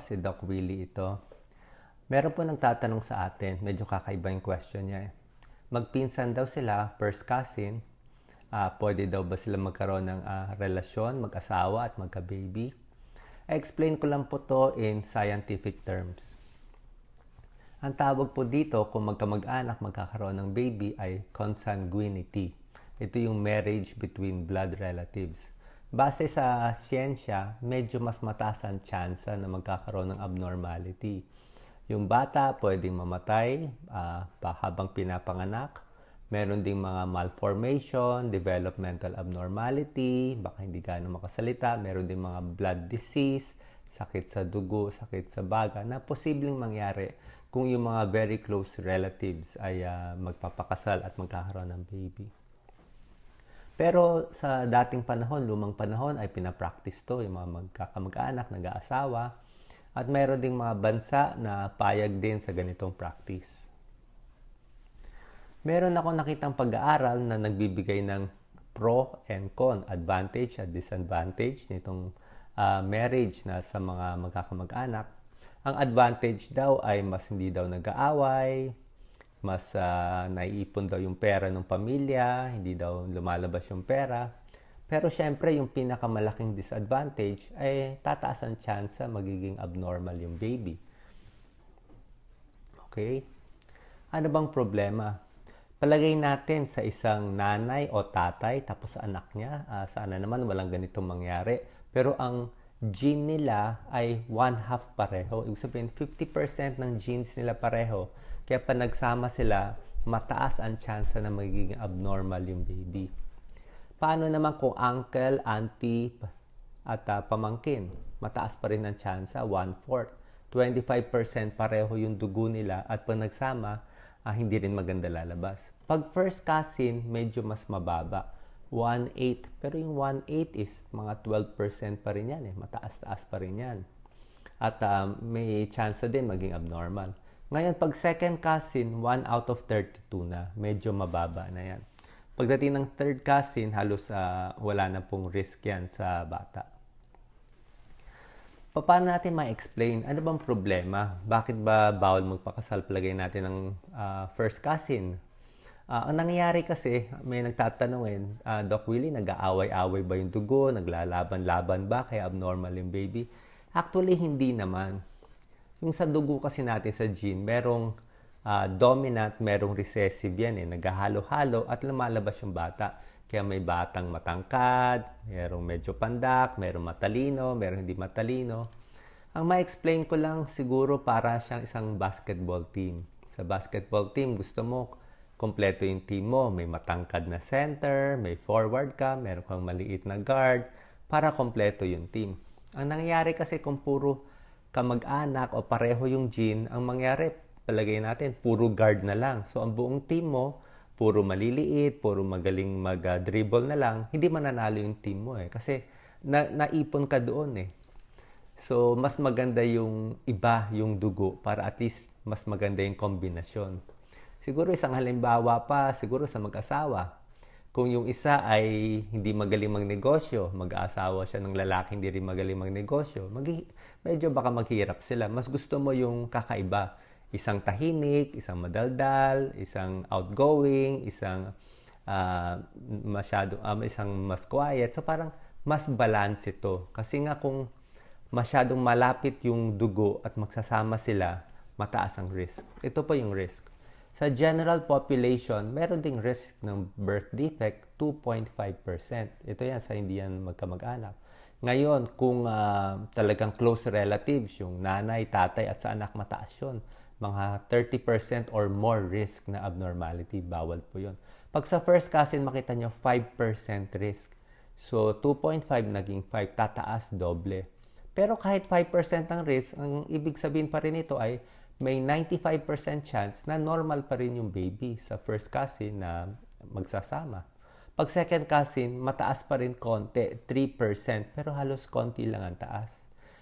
Si Doc Willie ito. Meron po nagtatanong sa atin, medyo kakaiba yung question niya eh. Magpinsan daw sila, first cousin, uh, pwede daw ba sila magkaroon ng uh, relasyon, mag-asawa at magka-baby? explain ko lang po to in scientific terms. Ang tawag po dito kung magkamag-anak magkakaroon ng baby ay consanguinity. Ito yung marriage between blood relatives. Base sa siyensya, medyo mas mataas ang tsansa na magkakaroon ng abnormality. Yung bata pwedeng mamatay uh, habang pinapanganak. Meron ding mga malformation, developmental abnormality, baka hindi gaano makasalita. Meron ding mga blood disease, sakit sa dugo, sakit sa baga na posibleng mangyari kung yung mga very close relatives ay uh, magpapakasal at magkakaroon ng baby. Pero sa dating panahon, lumang panahon, ay pinapractice to, yung mga magkakamag-anak, nag-aasawa. At mayroon ding mga bansa na payag din sa ganitong practice. Meron ako nakitang pag-aaral na nagbibigay ng pro and con, advantage at disadvantage nitong uh, marriage na sa mga magkakamag-anak. Ang advantage daw ay mas hindi daw nag-aaway, mas uh, naiipon daw yung pera ng pamilya, hindi daw lumalabas yung pera. Pero syempre, yung pinakamalaking disadvantage ay tataas ang chance magiging abnormal yung baby. Okay? Ano bang problema? Palagay natin sa isang nanay o tatay tapos sa anak niya, uh, sana naman walang ganitong mangyari. Pero ang gene nila ay one half pareho. Ibig sabihin, 50% ng genes nila pareho kaya pa nagsama sila, mataas ang chance na magiging abnormal yung baby. Paano naman kung uncle, auntie, at uh, pamangkin? Mataas pa rin ang chance, one-fourth. 25% pareho yung dugo nila at pag nagsama, uh, hindi rin maganda lalabas. Pag first cousin, medyo mas mababa. 1-8. Pero yung 1-8 is mga 12% pa rin yan. Eh. Mataas-taas pa rin yan. At uh, may chance din maging abnormal. Ngayon, pag second cousin, 1 out of 32 na. Medyo mababa na yan. Pagdating ng third cousin, halos uh, wala na pong risk yan sa bata. Paano natin ma-explain? Ano bang problema? Bakit ba bawal magpakasal? Palagay natin ng uh, first cousin. Uh, ang nangyayari kasi, may nagtatanungin, uh, Doc Willie, nag-aaway-away ba yung dugo? Naglalaban-laban ba? Kaya abnormal yung baby? Actually, hindi naman yung sa dugo kasi natin sa gene, merong uh, dominant, merong recessive yan eh. Naghahalo-halo at lumalabas yung bata. Kaya may batang matangkad, merong medyo pandak, merong matalino, merong hindi matalino. Ang ma-explain ko lang siguro para siyang isang basketball team. Sa basketball team, gusto mo kompleto yung team mo. May matangkad na center, may forward ka, meron kang maliit na guard para kompleto yung team. Ang nangyayari kasi kung puro kamag-anak o pareho yung gene, ang mangyari, palagay natin, puro guard na lang. So, ang buong team mo, puro maliliit, puro magaling mag-dribble na lang, hindi mananalo yung team mo eh. Kasi na, naipon ka doon eh. So, mas maganda yung iba, yung dugo, para at least mas maganda yung kombinasyon. Siguro isang halimbawa pa, siguro sa mag-asawa. Kung yung isa ay hindi magaling magnegosyo, mag-aasawa siya ng lalaki hindi rin magaling magnegosyo, mag- medyo baka maghirap sila. Mas gusto mo yung kakaiba. Isang tahimik, isang madaldal, isang outgoing, isang uh, masyado, um, isang mas quiet. So parang mas balance ito. Kasi nga kung masyadong malapit yung dugo at magsasama sila, mataas ang risk. Ito pa yung risk. Sa general population, meron ding risk ng birth defect 2.5%. Ito yan sa hindi yan magkamag-anak. Ngayon, kung uh, talagang close relatives, yung nanay, tatay at sa anak mataas yun, mga 30% or more risk na abnormality, bawal po yun. Pag sa first cousin, makita nyo 5% risk. So, 2.5 naging 5, tataas, doble. Pero kahit 5% ang risk, ang ibig sabihin pa rin ito ay may 95% chance na normal pa rin yung baby sa first cousin na magsasama. Pag second cousin, mataas pa rin konti, 3%, pero halos konti lang ang taas.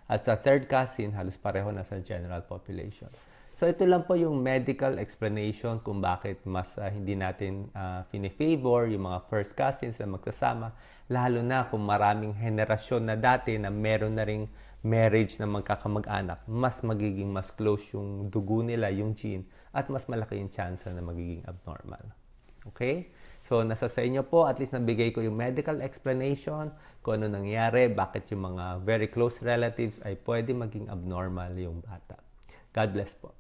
At sa third cousin, halos pareho na sa general population. So ito lang po yung medical explanation kung bakit mas uh, hindi natin uh, fini-favor yung mga first cousins na magsasama, lalo na kung maraming henerasyon na dati na meron na ring marriage ng magkakamag-anak, mas magiging mas close yung dugo nila, yung gene, at mas malaki yung chance na magiging abnormal. Okay? So, nasa sa inyo po, at least nabigay ko yung medical explanation kung ano nangyari, bakit yung mga very close relatives ay pwede maging abnormal yung bata. God bless po.